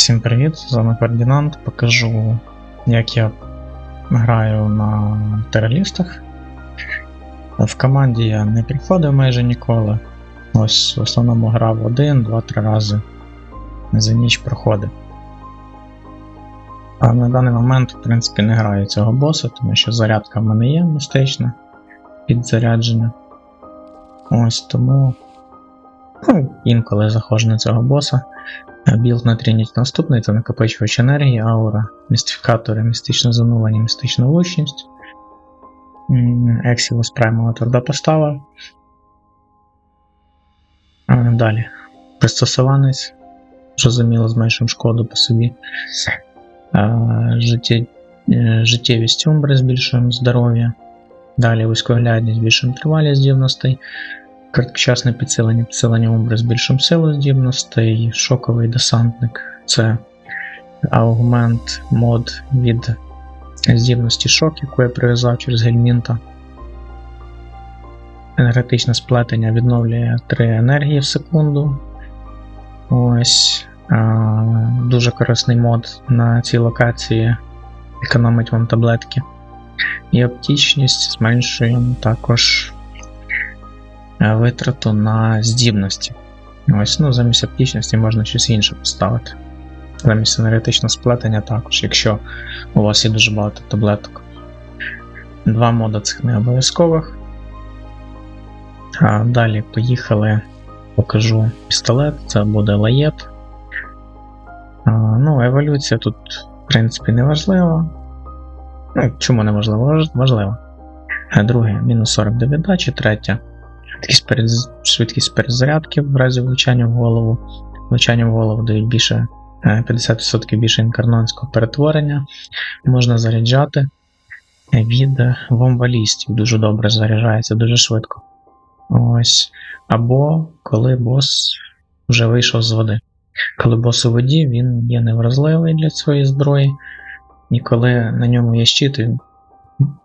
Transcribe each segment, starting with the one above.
Всім привіт, з вами Фердінанд. Покажу, як я граю на тералістах. В команді я не приходив майже ніколи. Ось в основному грав один, два-три рази за ніч проходив. А на даний момент, в принципі, не граю цього боса, тому що зарядка в мене є мистична підзарядження. Ось тому ну, інколи заходжу на цього боса. Білд на Трініті наступний це накопичувач енергії, аура, містифікатори, містичне занулення, містична влучність. Ексілус праймова тверда постава. А, Далі. Пристосованець. Зрозуміло, зменшуємо шкоду по собі. А, життє, е, Життєвість умбри збільшуємо здоров'я. Далі вузькоглядність, збільшуємо тривалість здібностей. Короткочасне підсилення, підсилення умбри з більшим силою здібностей, шоковий десантник це аугмент мод від здібності шок, яку я прив'язав через гельмінта. Енергетичне сплетення відновлює 3 енергії в секунду. Ось а, дуже корисний мод на цій локації. Економить вам таблетки. І оптічність зменшуємо також витрату на здібності. Ось, ну, замість оптічності можна щось інше поставити. Замість енергетичного сплетення також, якщо у вас є дуже багато таблеток. Два мода цих не обов'язкових. А Далі поїхали, покажу пістолет, це буде лаєт. А, Ну, еволюція тут, в принципі, не важлива. Ну, чому не важливо? Важ- Важливо. Е, Друге, мінус 40 до віддачі, третє. Перез... швидкість перезарядки в разі влучання в голову. Влучання в голову дають більше е, 50% більше інкарнанського перетворення. Можна заряджати від вомвалістів. Дуже добре заряджається, дуже швидко. Ось. Або коли бос вже вийшов з води. Коли бос у воді, він є невразливий для своєї зброї. І коли на ньому є щит, він-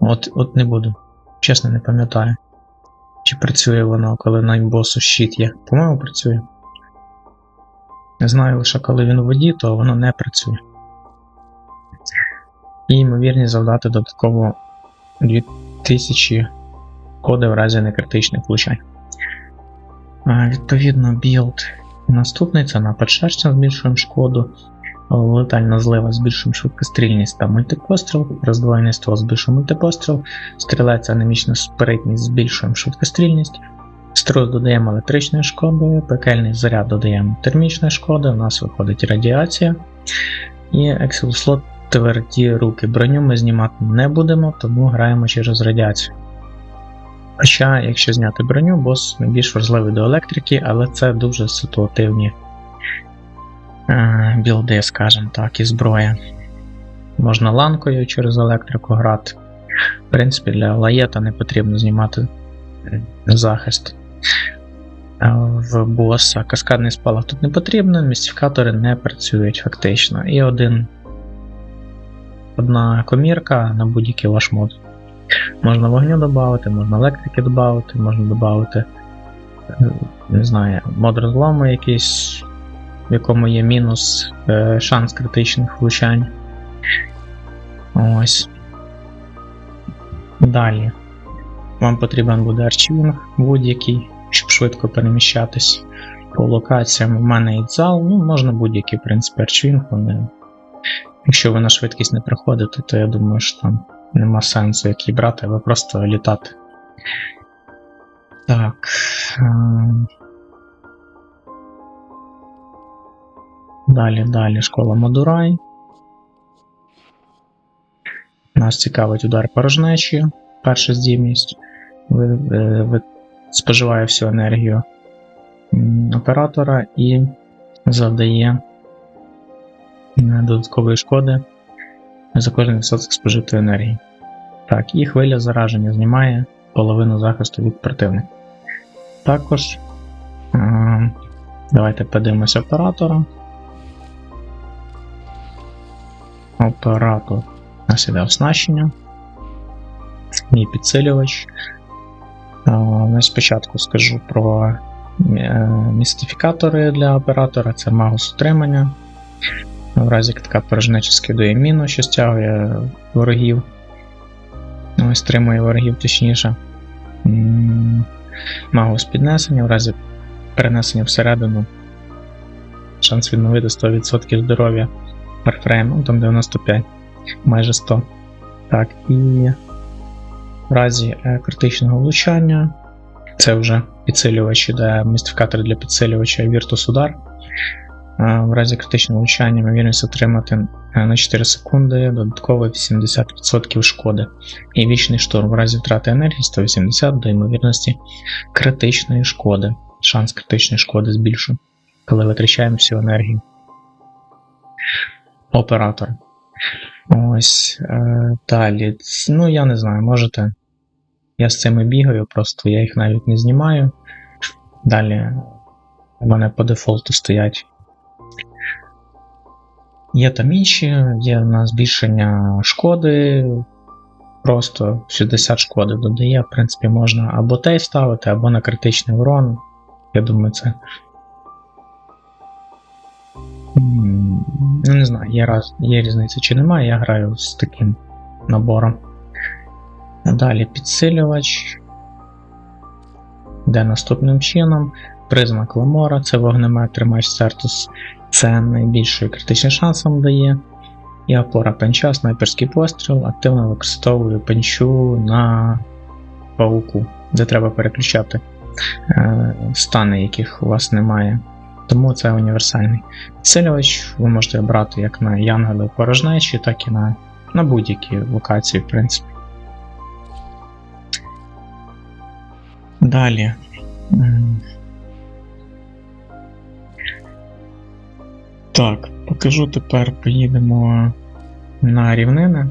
от, от не буду. Чесно, не пам'ятаю. Чи працює воно, коли на босу щит є. По-моєму, працює. Не знаю лише коли він у воді, то воно не працює. І ймовірність завдати додатково 2000 коди в разі некритичних влучань. Відповідно, білд наступний це напад шерстя збільшуємо шкоду. Летальна злива збільшуємо швидкострільність та мультипостріл, роздвоєний ствол збільшуємо мультипостріл, стрілець анемічна спритність збільшуємо швидкострільність, струс додаємо електричної шкоди, пекельний заряд додаємо термічної шкоди, у нас виходить радіація. І екселслот тверді руки. Броню ми знімати не будемо, тому граємо через радіацію. Хоча, якщо зняти броню, бос більш вразливий до електрики, але це дуже ситуативні білди, скажімо так, і зброя. Можна ланкою через електрику грати. В принципі, для лаєта не потрібно знімати е, захист. Е, В боса каскадний спалах тут не потрібно, містифікатори не працюють фактично. І один одна комірка на будь-який ваш мод. Можна вогню додати, можна електрики додати, можна додати, не знаю, мод розлому якийсь, в якому є мінус е, шанс критичних влучань. Ось. Далі. Вам потрібен буде арчівінг будь-який, щоб швидко переміщатись по локаціям. У мене і зал, ну, можна будь-який, в принципі, арчівінг. Вони... Якщо ви на швидкість не приходите, то я думаю, що там нема сенсу який брати, або просто літати. Так. Далі, далі школа Мадурай. Нас цікавить удар порожнечі, перша здібність. Ви споживає всю енергію оператора і завдає е, додаткової шкоди за кожен відсоток спожитої енергії. Так, і хвиля зараження знімає половину захисту від противника. Також е, давайте подивимося оператора. Оператор у нас іде оснащення. Мій підсилювач. Е, ну, Спочатку скажу про е, містифікатори для оператора, це магус утримання. В разі така порожнеча скидує міну, що стягує ворогів. Ну, Ось стримує ворогів, точніше. Магус піднесення, в разі перенесення всередину. Шанс відновити 100% здоров'я. Warframe, ну там 95, майже 100. Так, і в разі е, критичного влучання. Це вже підсилювач, іде містифікатор для підсилювача Virtus Удар. Е, В разі критичного влучання ймовірність отримати е, на 4 секунди додатково 80% шкоди. І вічний штурм в разі втрати енергії 180 до ймовірності критичної шкоди. Шанс критичної шкоди збільшує, коли витрачаємо всю енергію. Оператор. Ось е, далі. Ну, я не знаю, можете. Я з цими бігаю, просто я їх навіть не знімаю. Далі у мене по дефолту стоять. Є там інші, є на збільшення шкоди. Просто 60 шкоди додає. В принципі, можна або тей ставити, або на критичний урон. Я думаю, це. Ну, не знаю, є, раз, є різниця чи немає, я граю з таким набором. Далі підсилювач. Де наступним чином. Призма Кламора, це вогнемет, тримач Сертус, це найбільший критичний шанс вам дає. І опора пенча, снайперський постріл, активно використовую пенчу на пауку, де треба переключати е, стани, яких у вас немає. Тому це універсальний. Підсилювач ви можете брати як на Янгели порожнечі, так і на, на будь-які локації, в принципі. Далі. Так, покажу тепер, поїдемо на рівнини.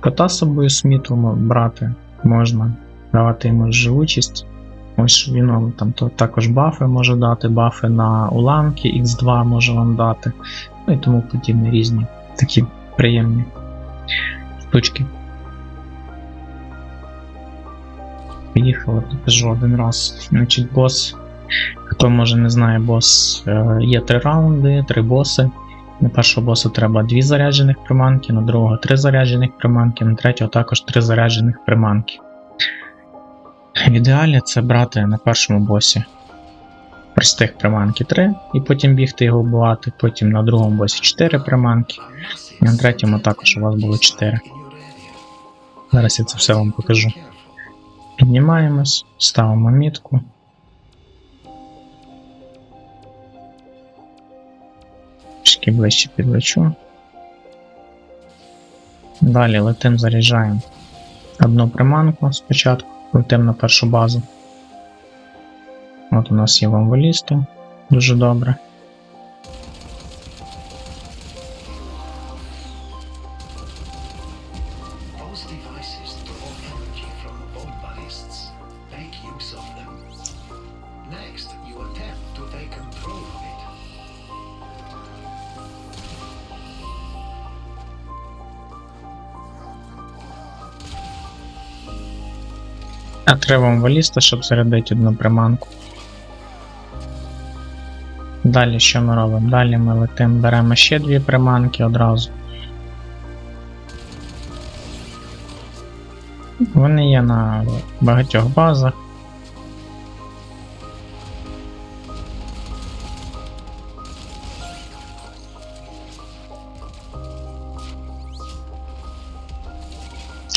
Кота з собою сміту брати можна, давати йому живучість. Ось він вам там то, також бафи може дати, бафи на уламки, X2 може вам дати, ну і тому подібні різні такі приємні штучки. Поїхали, покажу один раз. Значить, бос. Хто може не знає, бос е, є три раунди, три боси. На першого боса треба дві заряджених приманки, на другого три заряджених приманки, на третього також три заряджених приманки. В ідеалі це брати на першому босі простих приманки 3, і потім бігти його вбивати, потім на другому босі 4 приманки, і на третьому також у вас було 4. Зараз я це все вам покажу. Піднімаємось, ставимо мітку. Трішки ближче підлечу. Далі летим, заряджаємо одну приманку спочатку, летим на першу базу. От у нас є вамволісто, дуже добре. А треба вамволіста, щоб зарядити одну приманку. Далі що ми робимо? Далі ми летим, беремо ще дві приманки одразу. Вони є на багатьох базах.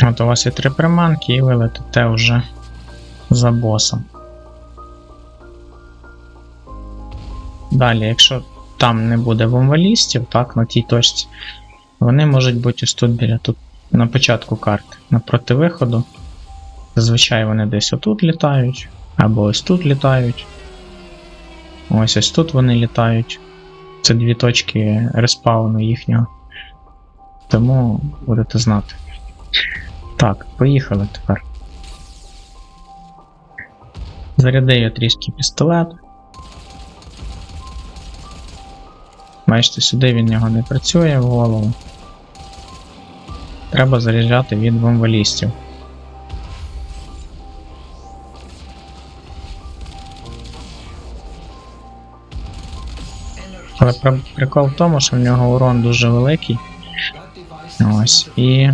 От у вас є три приманки, і ви летите вже за босом. Далі, якщо там не буде вомвалістів, так, на тій точці, вони можуть бути ось тут біля тут на початку карти, напроти виходу. Зазвичай вони десь отут літають, або ось тут літають. Ось ось тут вони літають. Це дві точки респауну їхнього. Тому будете знати. Так, поїхали тепер. Зарядив я трішки пістолет. Бачите, сюди він нього не працює в голову. Треба заряджати від бомбалістів. Але прикол в тому, що в нього урон дуже великий. Ось. І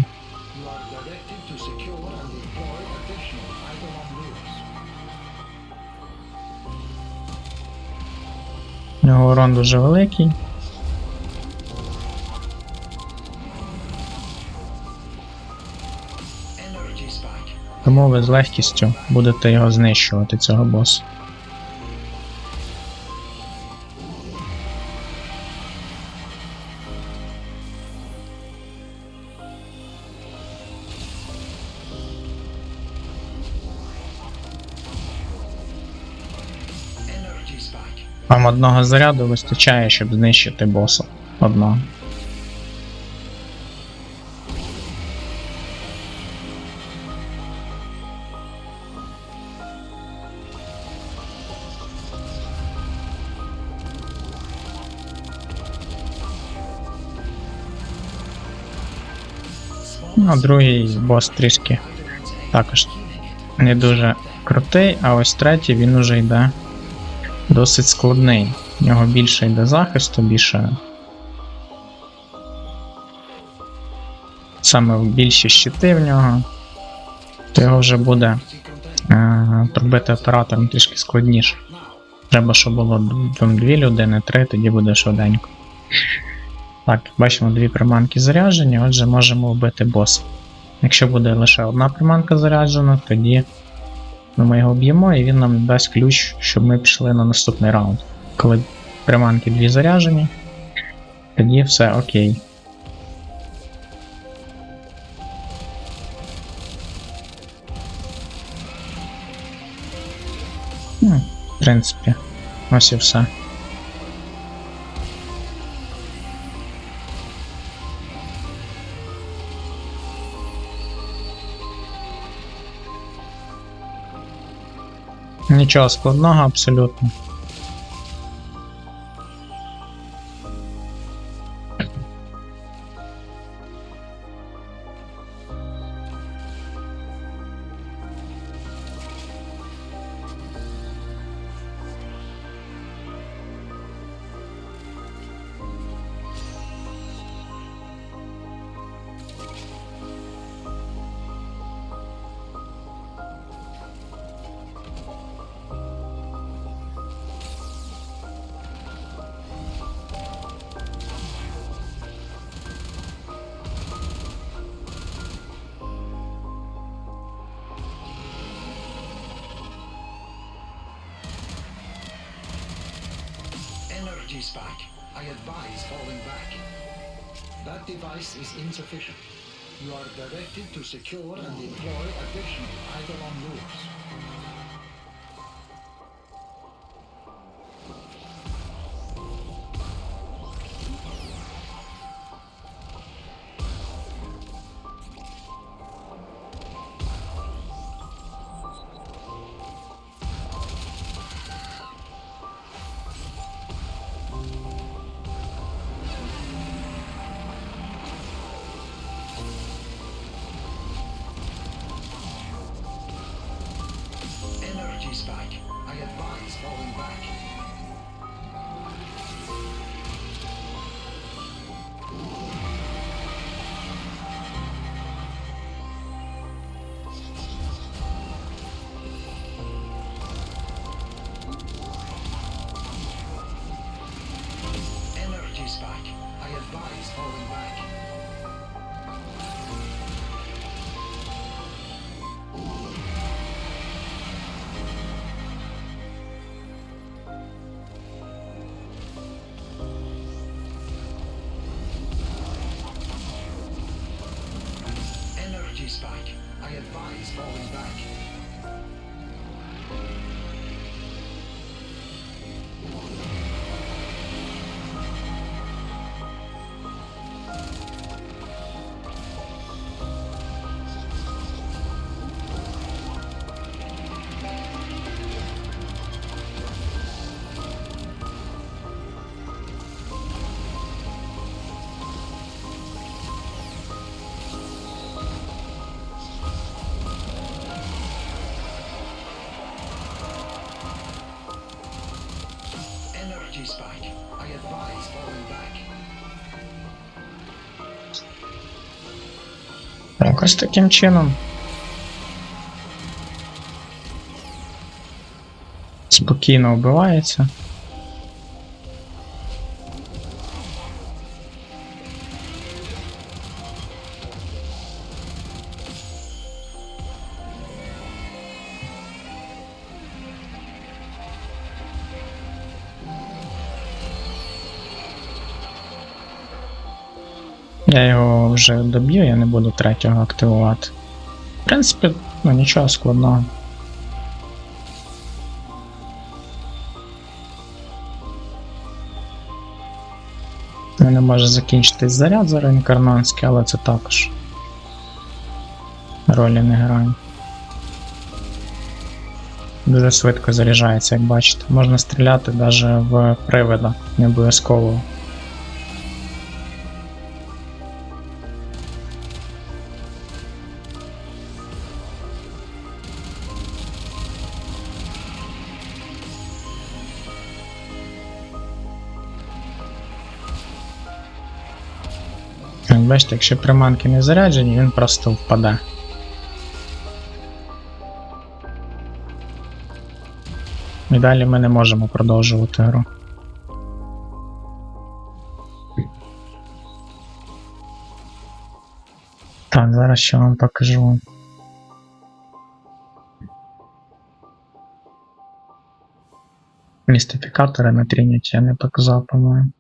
в нього урон дуже великий. Тому ви з легкістю будете його знищувати, цього боса. Одного заряду вистачає, щоб знищити боса. Одного. Ну, а другий бос трішки також не дуже крутий, а ось третій він уже йде досить складний. У нього більше йде захисту, більше. Саме більші щити в нього. То його вже буде е, пробити оператором трішки складніше. Треба, щоб було там дві людини, три, тоді буде швиденько. Так, бачимо дві приманки заряджені, отже можемо вбити боса. Якщо буде лише одна приманка заряджена, тоді ну, ми його б'ємо і він нам дасть ключ, щоб ми пішли на наступний раунд. Коли приманки дві заряжені, тоді все окей. Ну, в принципі, ось і все. Нічого складного абсолютно. Energy spike. I advise falling back. That device is insufficient. You are directed to secure and deploy additional Eidolon loops. Якось таким чином. Спокійно вбивається. Я його вже доб'ю, я не буду третього активувати. В принципі, ну нічого складного. Мене може закінчитись заряд за реінкарнанський, але це також ролі не грає. Дуже швидко заряджається, як бачите. Можна стріляти навіть в привида, не обов'язково Бачите, якщо приманки не заряджені, він просто впаде. І далі ми не можемо продовжувати гру. Так, зараз ще вам покажу. Містифікатори на Трініті я не показав, по-моєму.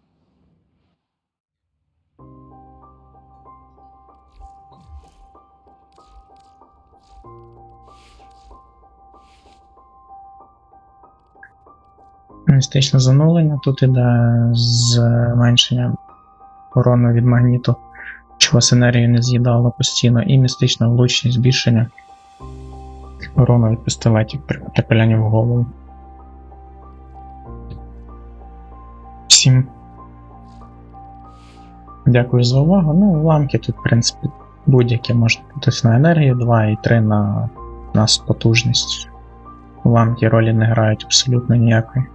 Містичне занулення тут іде зменшення урону від магніту, що вас енергію не з'їдало постійно, і містична влучність збільшення урону від пістолетів при потраплянні в голову. Всім дякую за увагу. Ну, ламки тут, в принципі, будь-які можна бути на енергію 2 і 3 на, на потужність. Ламки ролі не грають абсолютно ніякої.